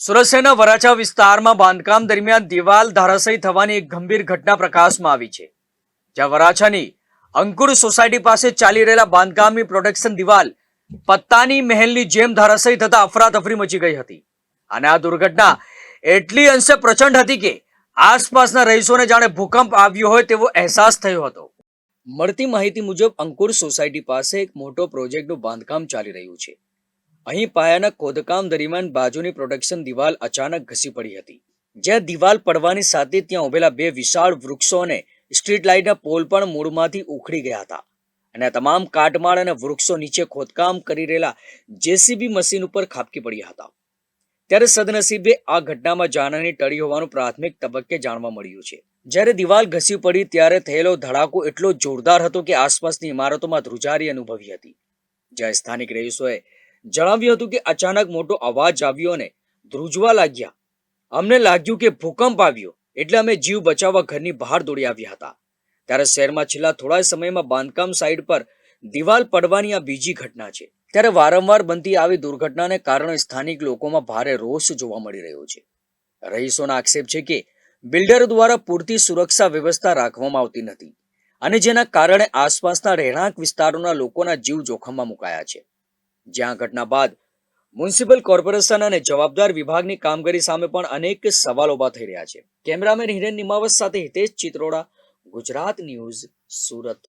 સુરત શહેરના વરાછા વિસ્તારમાં બાંધકામ દરમિયાન દિવાલ ધરાશયી થવાની એક ગંભીર ઘટના પ્રકાશમાં આવી છે. જ્યાં વરાછાની અંકુર સોસાયટી પાસે ચાલી રહેલા બાંધકામની પ્રોટેક્શન દિવાલ પત્તાની મહેલની જેમ ધરાશયી થતા અફરાતફરી મચી ગઈ હતી. અને આ દુર્ઘટના એટલી અંશે પ્રચંડ હતી કે આસપાસના રહીશોને જાણે ભૂકંપ આવ્યો હોય તેવો અહેસાસ થયો હતો. મળતી માહિતી મુજબ અંકુર સોસાયટી પાસે એક મોટો પ્રોજેક્ટનું બાંધકામ ચાલી રહ્યું છે. અહીં પાયાના ખોદકામ દરમિયાન બાજુની પ્રોટેક્શન દિવાલ અચાનક ઘસી પડી હતી. જ્યાં દિવાલ પડવાની સાથે ત્યાં ઉભેલા બે વિશાળ વૃક્ષો અને સ્ટ્રીટ લાઇટના પોલ પણ મૂળમાંથી ઉખડી ગયા હતા. અને તમામ કાટમાળ અને વૃક્ષો નીચે ખોદકામ કરી રહેલા જેસીબી મશીન ઉપર ખાબકી પડ્યા હતા. ત્યારે સદનસીબે આ ઘટનામાં જાનહાની ટળી હોવાનું પ્રાથમિક તબક્કે જાણવા મળ્યું છે. જ્યારે દિવાલ ઘસી પડી ત્યારે થયેલો ધડાકો એટલો જોરદાર હતો કે આસપાસની ઇમારતોમાં ધ્રુજારી અનુભવી હતી. જ્યાં સ્થાનિક રહીશોએ જણાવ્યું હતું કે અચાનક મોટો અવાજ આવ્યો અને ધ્રુજવા લાગ્યા. અમને લાગ્યું કે ભૂકંપ આવ્યો, એટલે અમે જીવ બચાવવા ઘરની બહાર દોડી આવ્યા હતા. ત્યારે શહેરમાં છેલ્લા થોડા સમયમાં બાંધકામ સાઇટ પર દિવાલ પડવાની આ બીજી ઘટના છે. ત્યારે વારંવાર બનતી આવી દુર્ઘટનાને કારણે સ્થાનિક લોકોમાં ભારે રોષ જોવા મળી રહ્યો છે. રહીશોના આક્ષેપ છે કે બિલ્ડર દ્વારા પૂરતી સુરક્ષા વ્યવસ્થા રાખવામાં આવતી નથી અને જેના કારણે આસપાસના રહેણાંક વિસ્તારોના લોકોના જીવ જોખમમાં મુકાયા છે. જ્યાં ઘટના બાદ મ્યુનિસિપલ કોર્પોરેશન અને જવાબદાર વિભાગની કામગીરી સામે પણ અનેક સવાલો ઊભા થઈ રહ્યા છે. કેમેરામેન હિરેન નિમાવત સાથે હિતેશ ચિત્રોડા, ગુજરાત ન્યૂઝ સુરત.